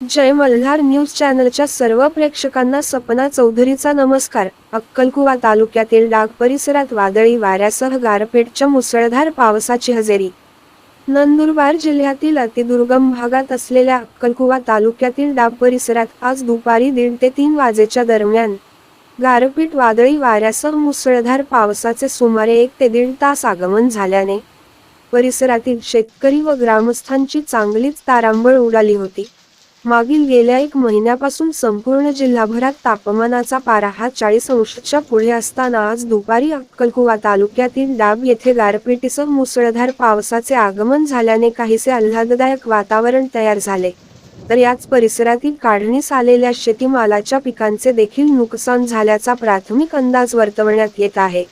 जय Malhar news चॅनलच्या सर्व प्रेक्षकांना सपना चौधरीचा नमस्कार. अक्कलकुवा तालुक्यातील डाग परिसरात वादळी वाऱ्यासह गारपेटच्या मुसळधार पावसाची हजेरी. नंदुरबार जिल्ह्यातील अतिदुर्गम भागात असलेल्या अक्कलकुवा तालुक्यातील डाग परिसरात आज दुपारी दीड ते तीन वाजेच्या दरम्यान गारपीट वादळी वाऱ्यासह मुसळधार पावसाचे सुमारे एक ते दीड तास आगमन झाल्याने परिसरातील शेतकरी व ग्रामस्थांची चांगलीच तारांबळ उडाली होती. मागील गेल्या एक महिन्यापासून संपूर्ण जिल्हाभरात तापमानाचा पारा हा चाळीस अंशच्या पुढे असताना आज दुपारी अक्कलकुवा तालुक्यातील डाब येथे गारपिटीसह मुसळधार पावसाचे आगमन झाल्याने काहीसे आल्हाददायक वातावरण तयार झाले. तर याच परिसरातील काढणीस आलेल्या शेतीमालाच्या पिकांचे देखील नुकसान झाल्याचा प्राथमिक अंदाज वर्तवण्यात येत आहे.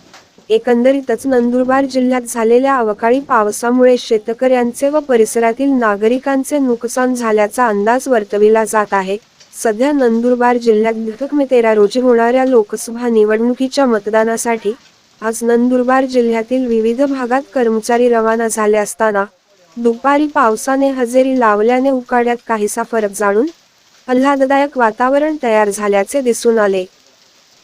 एकंदरीतच नंदुरबार जिल्ह्यात झालेल्या अवकाळी पावसामुळे शेतकऱ्यांचे व परिसरातील नागरिकांचे नुकसान झाल्याचा अंदाज वर्तविला जात आहे. सध्या नंदुरबार जिल्ह्यात दिनांक मे तेरा रोजी होणाऱ्या लोकसभा निवडणुकीच्या मतदानासाठी आज नंदुरबार जिल्ह्यातील विविध भागात कर्मचारी रवाना झाले असताना दुपारी पावसाने हजेरी लावल्याने उकाड्यात काहीसा फरक जाणून आल्हाददायक वातावरण तयार झाल्याचे दिसून आले.